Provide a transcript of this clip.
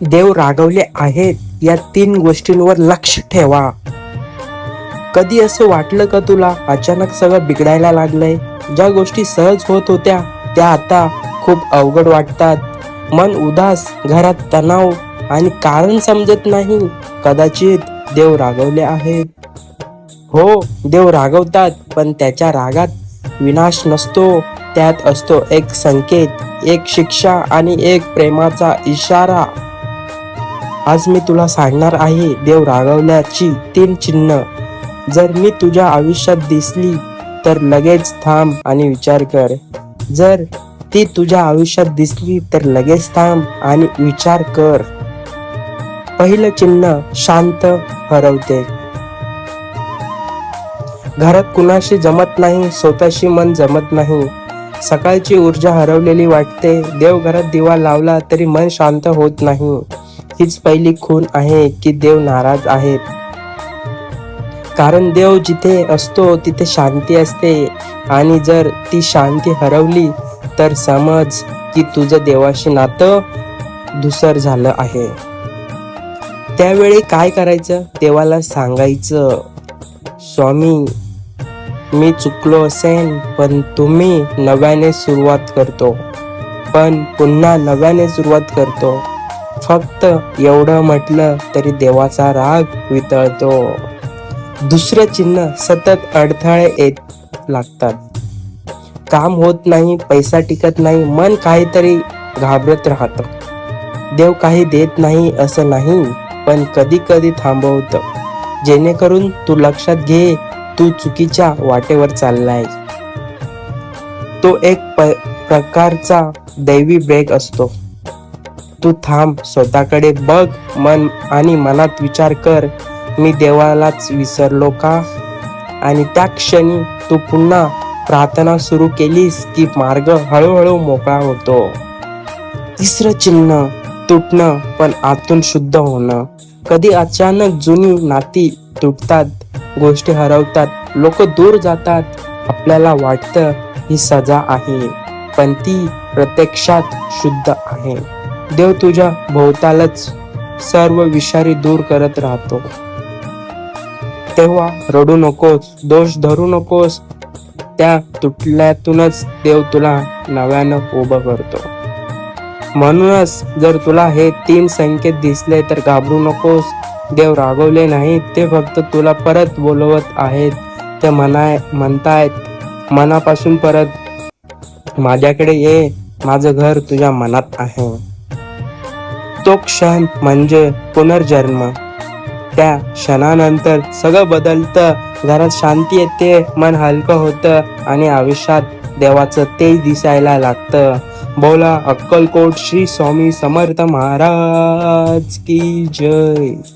देव रागवले आहेत या तीन गोष्टींवर लक्ष ठेवा. कधी असं वाटलं का तुला अचानक सगळं बिघडायला लागलंय? ज्या गोष्टी सहज होत होत्या त्या आता खूप अवघड वाटतात. मन उदास घरात तणाव आणि कारण समजत नाही. कदाचित देव रागवले आहेत. हो देव रागवतात पण त्याच्या रागात विनाश नसतो. त्यात असतो एक संकेत एक शिक्षा आणि एक प्रेमाचा इशारा. आज मी तुला सांगणार आहे देव रागवल्याची तीन चिन्ह. जर मी तुझ्या आयुष्यात दिसली तर लगेच थांब आणि विचार कर. जर ती तुझ्या आयुष्यात दिसली तर लगेच थांब आणि विचार कर. पहिलं चिन्ह शांत हरवते. घरात कुणाशी जमत नाही स्वतःशी मन जमत नाही. सकाळची ऊर्जा हरवलेली वाटते. देव घरात दिवा लावला तरी मन शांत होत नाही. हीच पहिली खून आहे की देव नाराज आहेत. कारण देव जिथे असतो तिथे शांती असते. आणि जर ती शांती हरवली तर समज की तुझं देवाशी नातं धुसर झालं आहे. त्यावेळी काय करायचं? देवाला सांगायचं स्वामी मी चुकलो असेन पण तुम्ही नव्याने सुरुवात करतो. पण पुन्हा नव्याने सुरुवात करतो. फक्त एवढं म्हटलं तरी देवाचा राग वितळतो. दुसरं चिन्ह सतत अडथळे येत लागतात. काम होत नाही पैसा टिकत नाही मन काहीतरी घाबरत राहतं. देव काही देत नाही असं नाही पण कधी कधी थांबवत. जेणेकरून तू लक्षात घे तू चुकीच्या वाटेवर चाललाय. तो एक प- प्रकारचा दैवी ब्रेक असतो. तू थांब स्वतःकडे बघ मन आणि मनात विचार कर. मी देवालाच विसरलो का? आणि त्या क्षणी तू पुन्हा प्रार्थना सुरू केलीस की मार्ग हळूहळू मोकळा होतो. तिसरं चिन्ह तुटणं पण आतून शुद्ध होणं. कधी अचानक जुनी नाती तुटतात गोष्टी हरवतात लोक दूर जातात. आपल्याला वाटतं ही सजा आहे पण ती प्रत्यक्षात शुद्ध आहे. देव तुझ्या भोवतालच सर्व विषारी दूर करत राहतो. तेव्हा रडू नकोस दोष धरू नकोस. त्या तुटल्यातूनच देव तुला नव्यानं उभं करतो. म्हणूनच जर तुला हे तीन संकेत दिसले तर घाबरू नकोस. देव रागवले नाहीत ते फक्त तुला परत बोलवत आहेत. ते म्हणाय म्हणतायत मनापासून परत माझ्याकडे ये माझं घर तुझ्या मनात आहे. तो क्षण म्हणजे पुनर्जन्म. त्या क्षणानंतर सगळं बदलतं. घरात शांती येते मन हलकं होतं आणि आयुष्यात देवाचं तेज दिसायला लागतं. बोला अक्कलकोट श्री स्वामी समर्थ महाराज की जय.